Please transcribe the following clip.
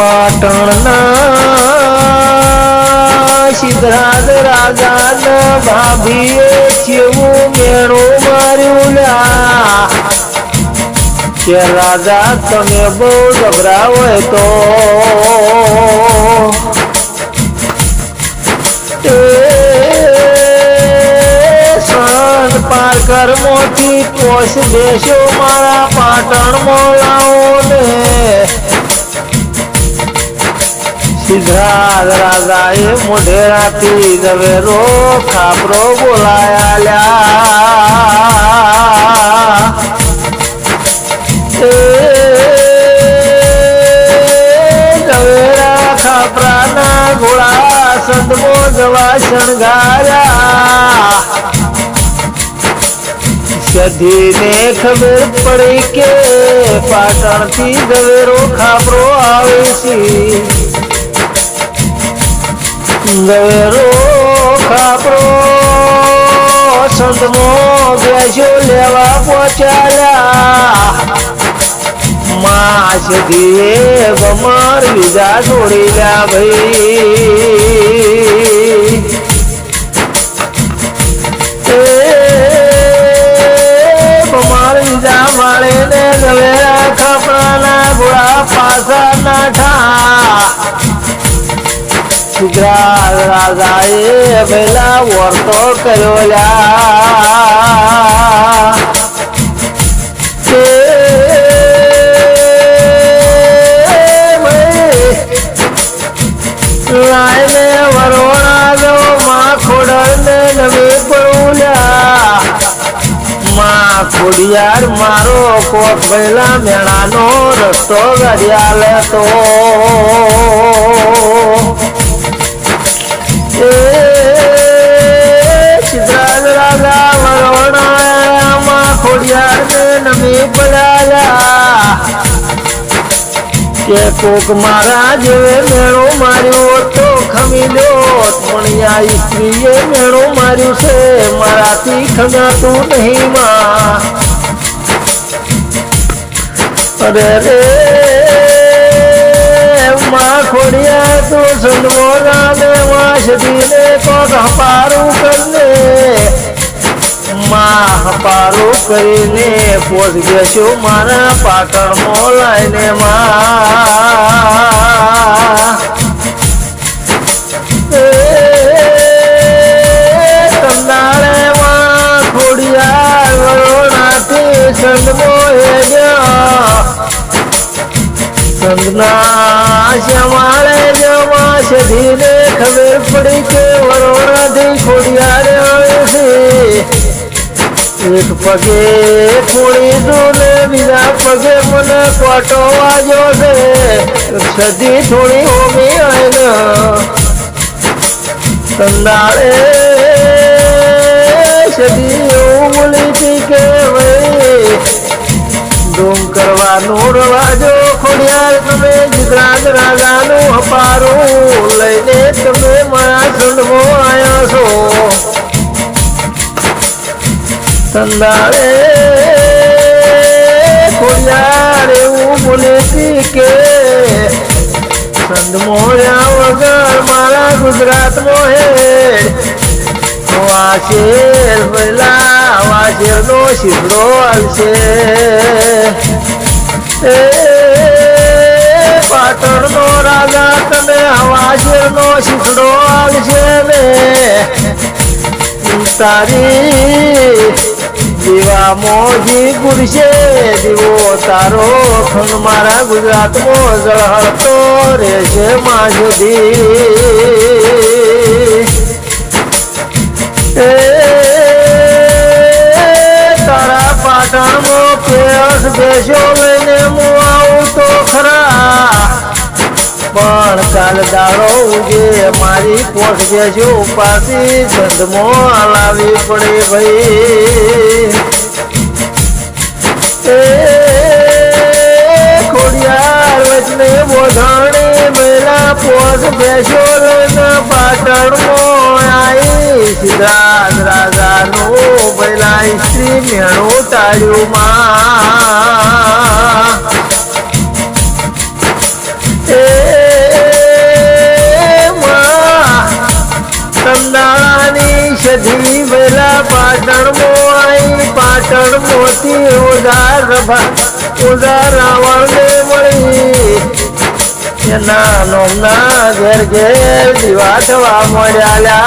પાટણના સિદ્ધરાજ રાજાના ભાભીએ જેવું મેળું માર્યું લ્યા. કે રાજા તમે બહુ ગભરાવો તો. એ સંત પારકર મોથી કોષ દેશો મારા પાટણ મોલાઓ ને. સિદ્ધરાજ રાજાએ મોઢેરાથી ઝવેરો ખાપરો બોલાયા લ્યા. એ ઝવેરા ખાપરાના ઘોડા સંતમો જવા શણગાર્યા. સધીને ખબર પડી કે પાટણથી ઝવેરો ખાપરો આવે ઝવેરો ખાપરો. સંતમો બેસો લેવા પહોંચાડ્યા માં સધીએ બમર લીધા છોડી લ્યા ભાઈ. બમારી જા માળે ને ગવેરા ખપડાના ગોળા પાસા નાઠા ગુજરાત રાજાએ પેલા વર્તો કર્યો લ્યા. લાઈને વરોણા જો માં ખોડને નવી પડુલ્યા માં ખોડિયાર મારો કોટ પહેલા મેળાનો રસ્તો ઘડિયાળ તો નમી પડાયા. કે કોક મારા જેવે મેળો માર્યો તો ખમી લ્યો પણ આ સ્ત્રીએ મેળો માર્યું છે, મારાથી ખગાતું નહીં માં. અરે રે, માં ખોડિયા તો સંડમોલા ને શરીરે કોક હપારું કરને. માં હપારું કરીને પોસ ગયો મારા પાટણમાં લાઈને માં ખોડિયા વરોણાથી સંગમો હેડ્યો. સંગના શ્યામાળે જવા સધીને ખબર પડી કે એક પગે પૂરી દઉં ને બીજા પગે મને કોટો વાજો છે. સદી થોડી હોમી હોય ને કંદાળે સદી એવું બોલી હતી કે ભાઈ ધૂમ કરવાનું રવાજો ખોડિયાર, તમે ગુજરાત રાજાનું હપારું લઈને તમે મારા સંદાળે ખોડિયાર એવું બોલે કે સંત મોર્યા વગર મારા ગુજરાતમાં હે વાસેર પેલા વાસેર નો શીધડો આવશે. પાટણ નો રાજા તમે વાસેર નો શીધડો આવશે ને. તારી દીવા મોજી ગુરશે દીવો તારો ખંડ મારા ગુજરાતમાં ઝળહળતો રહેશે માં સુધી. તારા પાટણમાં પેસ બેસો લઈને હું આવું તો ખરા. પણ કાલ દાડો ઉગે, મારી પોઠ બેસો પાછી ધંધમો લાવી પડે ભાઈ. ખોડિયાર વચને બોધાણે મેલા પોઠ લઈને પાટણમાં આવી સિદ્ધાર્થ રાજાનું પેલા સ્ત્રી મેળો ટાળ્યું માં. અંદાળાની સધી વેલા પાટણ મોઈ પાટણ મોતી ઉદાર રભા ઉદાર રાવણ ને મળી. એના નોમના ઘેર ઘેર દીવા થવા મળ્યા